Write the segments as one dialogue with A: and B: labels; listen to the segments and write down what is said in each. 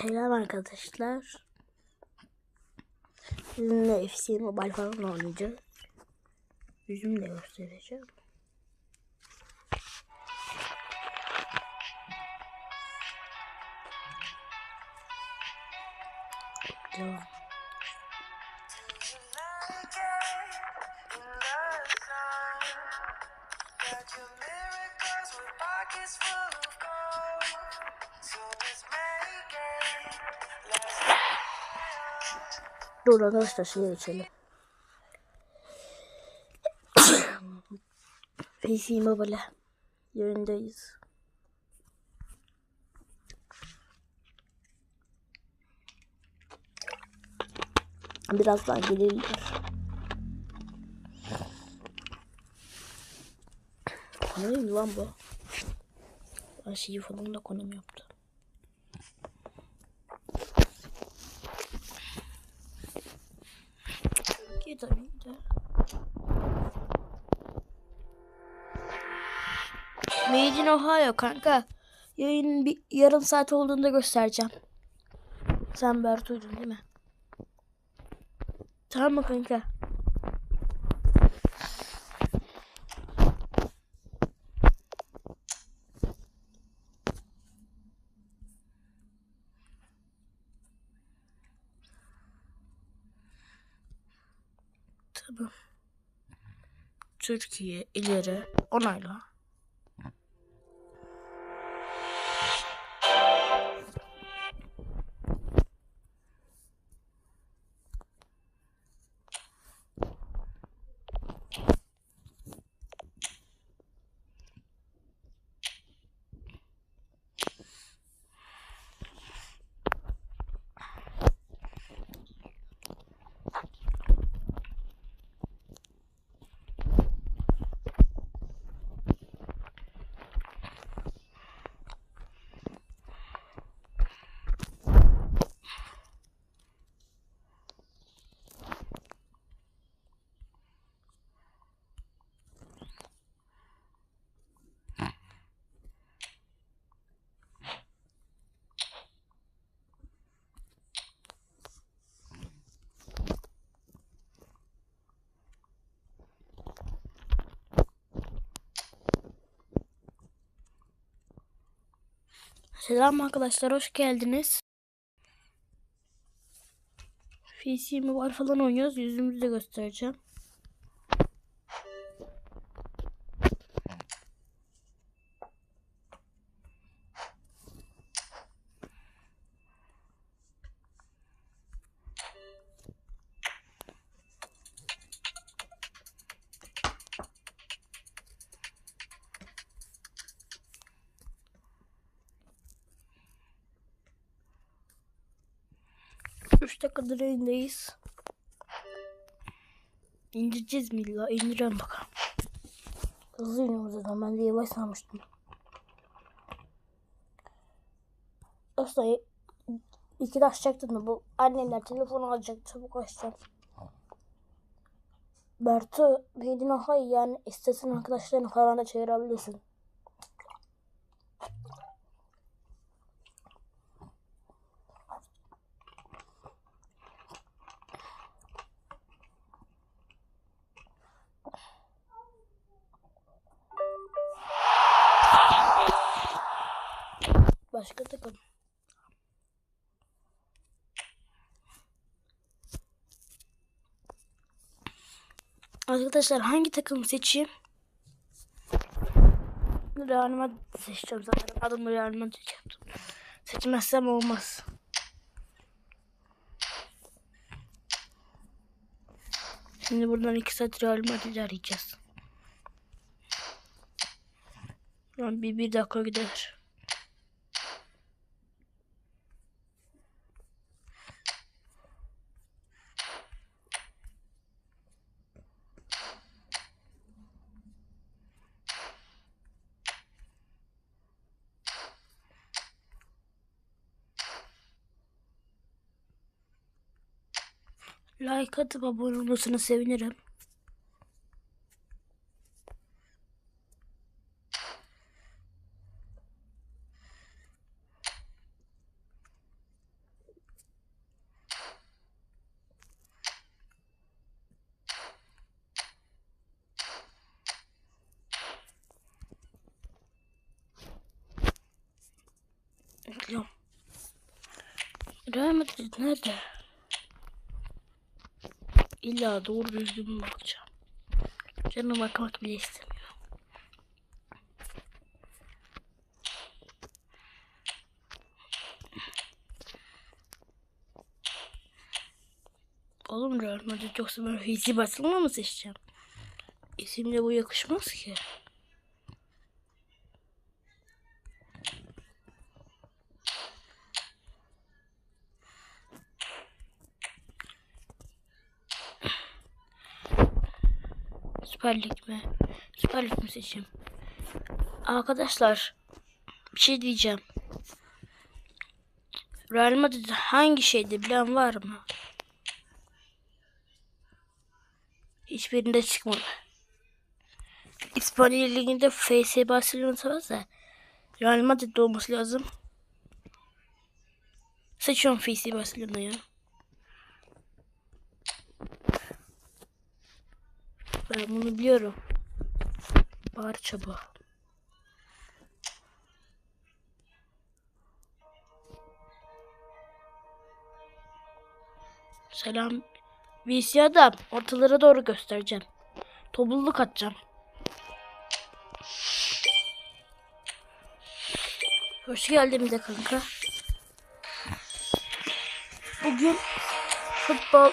A: Selam arkadaşlar. Sizinle FC Mobile falan oynayacağız. Yüzümü de göstereceğim. Devam. Dur arkadaşlar şeye geçelim. PC Mobile yayındayız. Birazdan gelirler. Konuyum lan bu. Ben şeyi falan da konum yaptı. Made in Ohio kanka. Yayın bir yarım saat olduğunda göstereceğim. Sen Bertu'ydun değil mi? Tamam mı kanka? Türkiye ileri onayla. Selam arkadaşlar hoş geldiniz. PC Mobile falan oynuyoruz. Yüzümüzü de göstereceğim. Üç dakikadır yayındayız. İndireceğiz mi illa? İndirelim bakalım. Hızlı iniyoruz zaten. Ben de yavaş sanmıştım. Aslında iki de açacaktım da bu annemler telefonu alacak çabuk açacağım. Bertu Made in Ohio yani istesin arkadaşlarını falan da çevirebilirsin. Başka takım. Arkadaşlar hangi takımı seçeyim? Real Madrid seçeceğim zaten. Adımı Real Madrid yaptım. Seçmezsem olmaz. Şimdi buradan iki saat Real Madrid arayacağız. Bir, bir dakika gider. Like atıp abone olmasını sevinirim. bakacağım. Real Madrid nerede? İlla doğru düzgün bakacağım. Canım bakmak bile istemiyor. Oğlum Real Madrid yoksa ben Fizzi Barcelona mı seçeceğim? İsimle bu yakışmaz ki. Süper Lig mi? Süper Lig mi seçeyim? Arkadaşlar bir şey diyeceğim. Real Madrid hangi şeydi bilen var mı? Hiçbirinde çıkmadı. İspanya Ligi'nde FS Barcelona var da Real Madrid olması lazım. Seçiyorum FS Barcelona'yı. Ben bunu biliyorum. Bağır çaba. Selam. VC adam. Ortalara doğru göstereceğim. Topulluk atacağım. Hoş geldin de kanka. Bugün futbol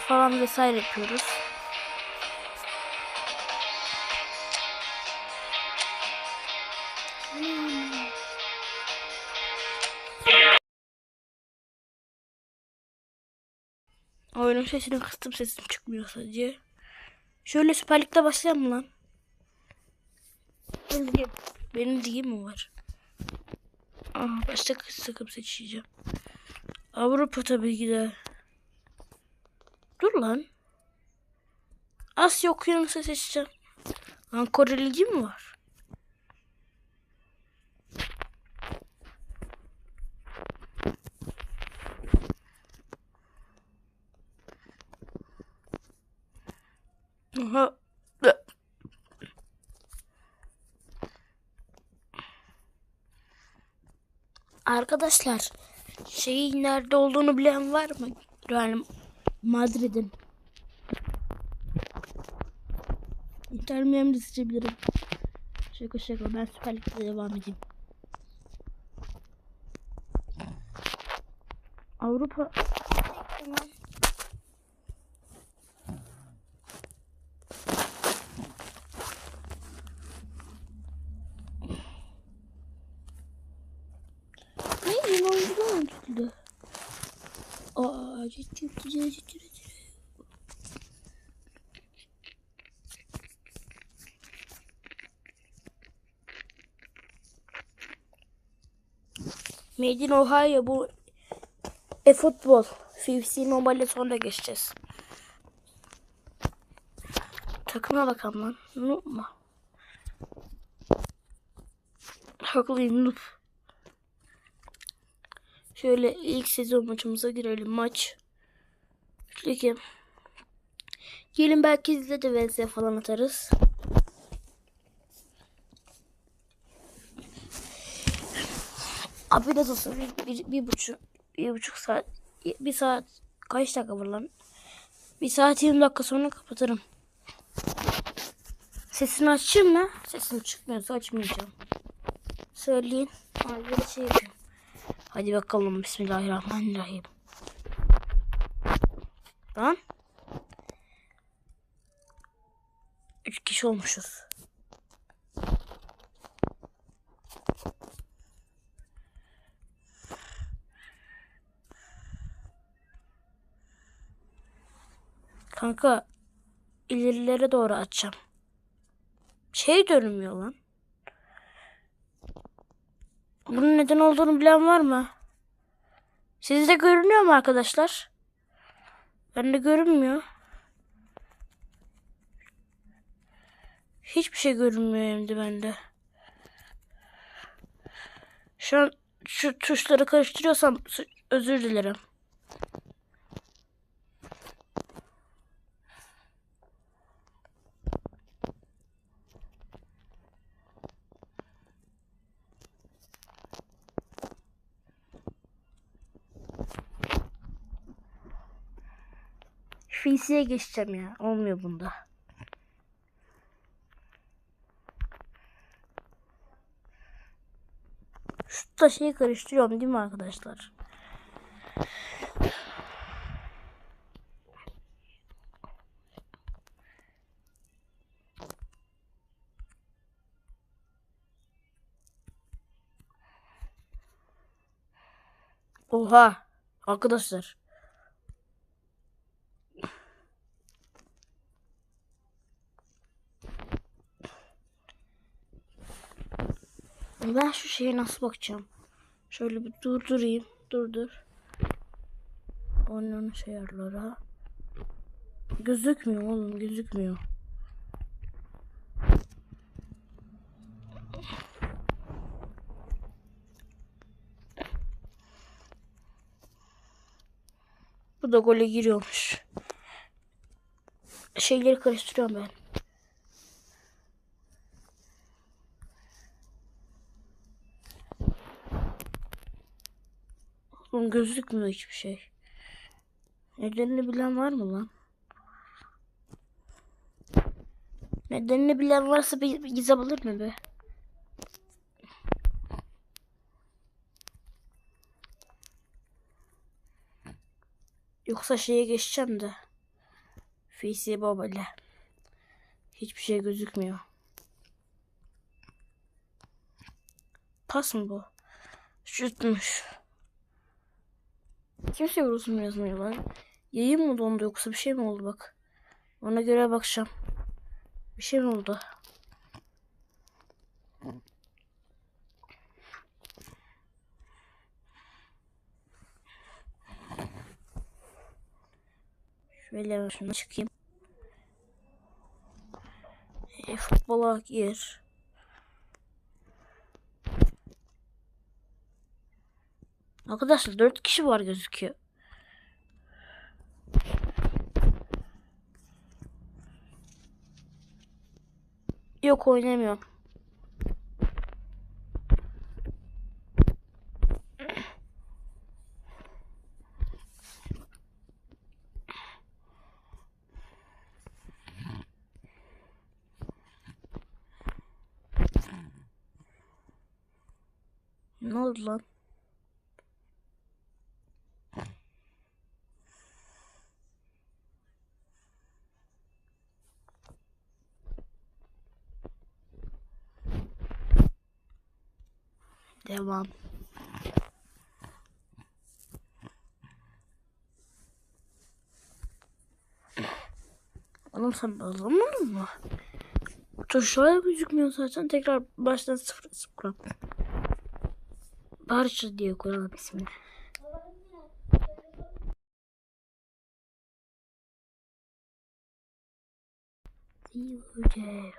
A: falan vesaire yapıyoruz. Oyunun sesini kıstım sesim çıkmıyor sadece. Şöyle Süper Lig'de başlayalım lan. Benim diye mi var? Aha, başta takım seçeceğim. Avrupa tabii ki de. Dur lan. Asya okyanusu seçeceğim. Lan Kore Ligi mi var? Arkadaşlar şeyin nerede olduğunu bilen var mı? Yani Madrid'in. Inter Miami'de seçebilirim. Şaka şaka ben Süper Lig'de devam edeyim. Avrupa Made in Ohio bu e-futbol. FC Mobile'e sonra geçeceğiz. Takıma bakalım lan. Noob mu? Haklıyım noob. Şöyle ilk sezon maçımıza girelim. Maç. Peki. Gelin belki sizle de vs falan atarız. Abi biraz olsun. Bir, bir, bir buçuk, bir buçuk saat, bir saat kaç dakika var lan? Bir saat 20 dakika sonra kapatırım. Sesini açayım mı? Sesim çıkmıyorsa açmayacağım. Söyleyin. Böyle şey. Hadi bakalım. Bismillahirrahmanirrahim. Lan. Üç kişi olmuşuz. Kanka ilerilere doğru açacağım. Şey dönmüyor lan. Bunun neden olduğunu bilen var mı? Sizde görünüyor mu arkadaşlar? Bende görünmüyor. Hiçbir şey görünmüyor hem de bende. Şu an şu tuşları karıştırıyorsam özür dilerim. FC'ye geçeceğim ya. Olmuyor bunda. Şu da şeyi karıştırıyorum değil mi arkadaşlar? Oha arkadaşlar. Ben şu şeye nasıl bakacağım? Şöyle bir durdurayım. Durdur. Onun ayarlara. Gözükmüyor oğlum gözükmüyor. Bu da gole giriyormuş. Şeyleri karıştırıyorum ben. Oğlum gözükmüyor hiçbir şey. Nedenini bilen var mı lan? Nedenini bilen varsa bir gizem alır mı be? Yoksa şeye geçeceğim de. PC Baba ile. Hiçbir şey gözükmüyor. Pas mı bu? Şutmuş. Kimse yorulsun yazmıyor lan. Yayın mı dondu yoksa bir şey mi oldu bak. Ona göre bakacağım. Bir şey mi oldu? Şöyle şuna çıkayım. E, futbola gir. Arkadaşlar 4 kişi var gözüküyor. Yok oynamıyorum. Ne oldu lan? Devam. Oğlum sen bozulmadın mı? Tuşlar gözükmüyor zaten. Tekrar baştan sıfır sıfır. Barça diye koyalım ismini. Yüce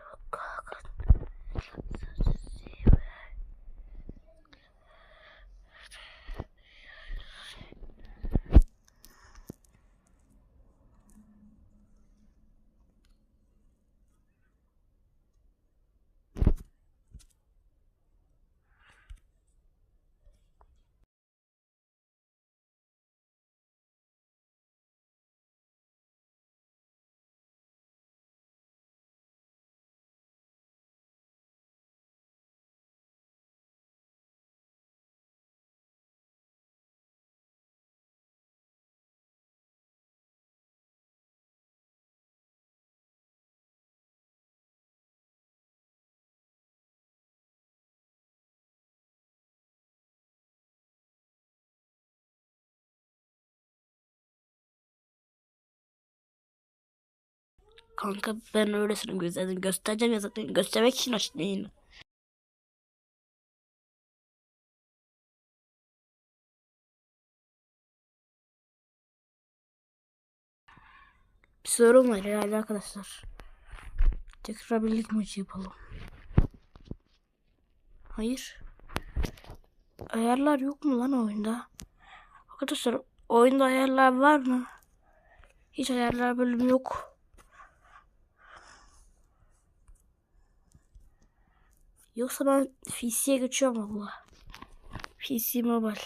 A: Kanka ben öylesine gösterdim. Göstereceğim ya zaten. Göstermek için açtım yayını. Bir sorun var herhalde arkadaşlar. Tekrar bir lig maçı yapalım. Hayır. Ayarlar yok mu lan oyunda? Arkadaşlar oyunda ayarlar var mı? Hiç ayarlar bölümü yok. Yoksa ben PC'ye geçiyorum abla. PC Mobile.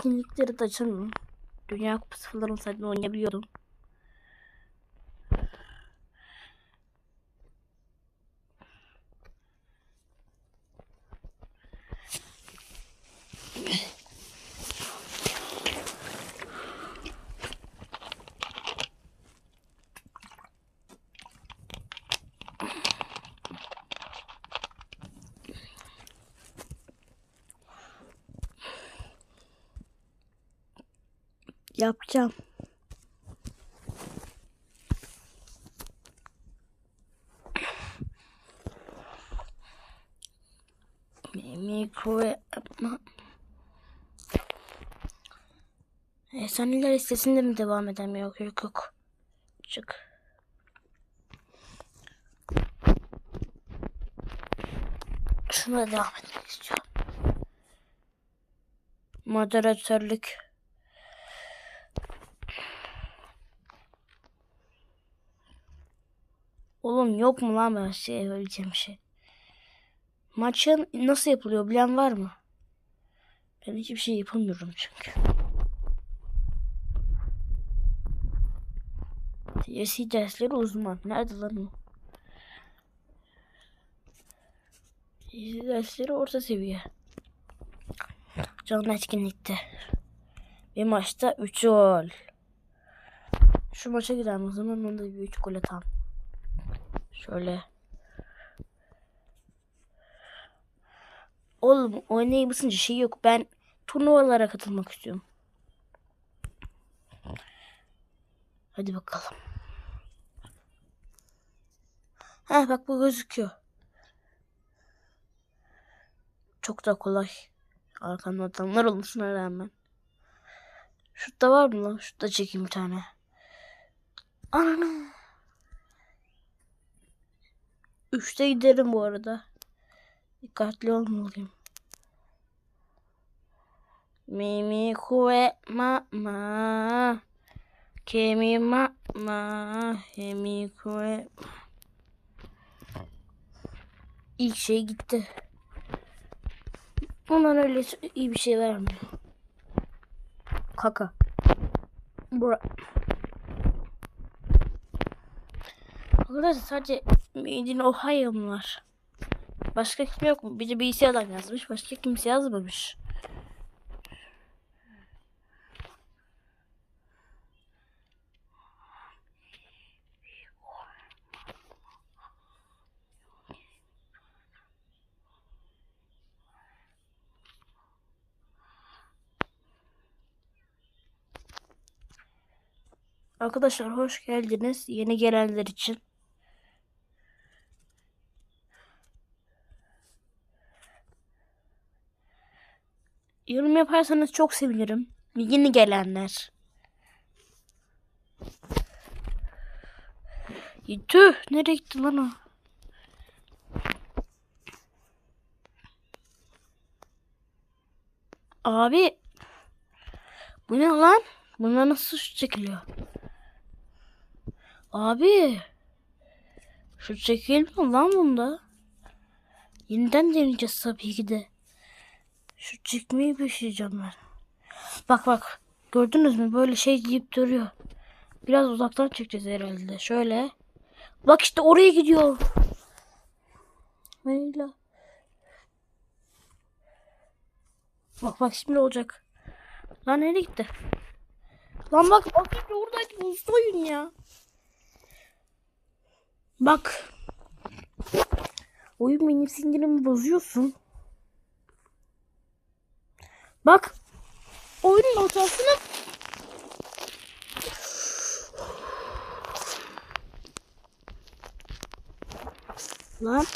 A: etkinlikleri de açamıyorum. Dünya Kupası falan olsaydı oynayabiliyordum. Yapacağım. Mikro yapma. Efsaneler listesinde mi devam edemiyor? Yok yok. Çık. Şuna devam etmek istiyorum. Moderatörlük. Oğlum yok mu lan ben şey öleceğim şey. Maçın nasıl yapılıyor bilen var mı? Ben hiçbir şey yapamıyorum çünkü. TSC dersleri uzman. Nerede lan o? TSC dersleri orta seviye. Canlı etkinlikte. Bir maçta 3 gol. Şu maça gidelim o zaman onda bir 3 gol atalım. Şöyle. Oğlum oynayı basınca şey yok. Ben turnuvalara katılmak istiyorum. Hadi bakalım. Ha bak bu gözüküyor. Çok da kolay. Arkamda adamlar olmasına rağmen. Şurada var mı lan? Şurada çekeyim bir tane. Ananı. Üçte giderim bu arada. Dikkatli olmalıyım. Mimi kue ma ma. Kemi ma ma. Hemi kue. İlk şey gitti. Ondan öyle iyi bir şey vermiyor. Kaka. Bura. Arkadaşlar sadece Made Ohio mu var? Başka kim yok mu? Bir de birisi adam yazmış. Başka kimse yazmamış. Arkadaşlar hoş geldiniz. Yeni gelenler için. Yorum yaparsanız çok sevinirim. Yeni gelenler. Tüh nereye gitti lan o? Abi bu ne lan? Bunlar nasıl şut çekiliyor? Abi şut çekilmiyor lan bunda. Yeniden deneyeceğiz tabii ki de. Şu çekmeyi başlayacağım ben. Bak bak. Gördünüz mü? Böyle şey deyip duruyor. Biraz uzaktan çekeceğiz herhalde. Şöyle. Bak işte oraya gidiyor. Öyle. Bak bak şimdi olacak. Lan nereye gitti? Lan bak bak işte oradaydı. Usta oyun ya. Bak. Oyun benim sinirimi bozuyorsun. Bak. Oyunun ortasına Lan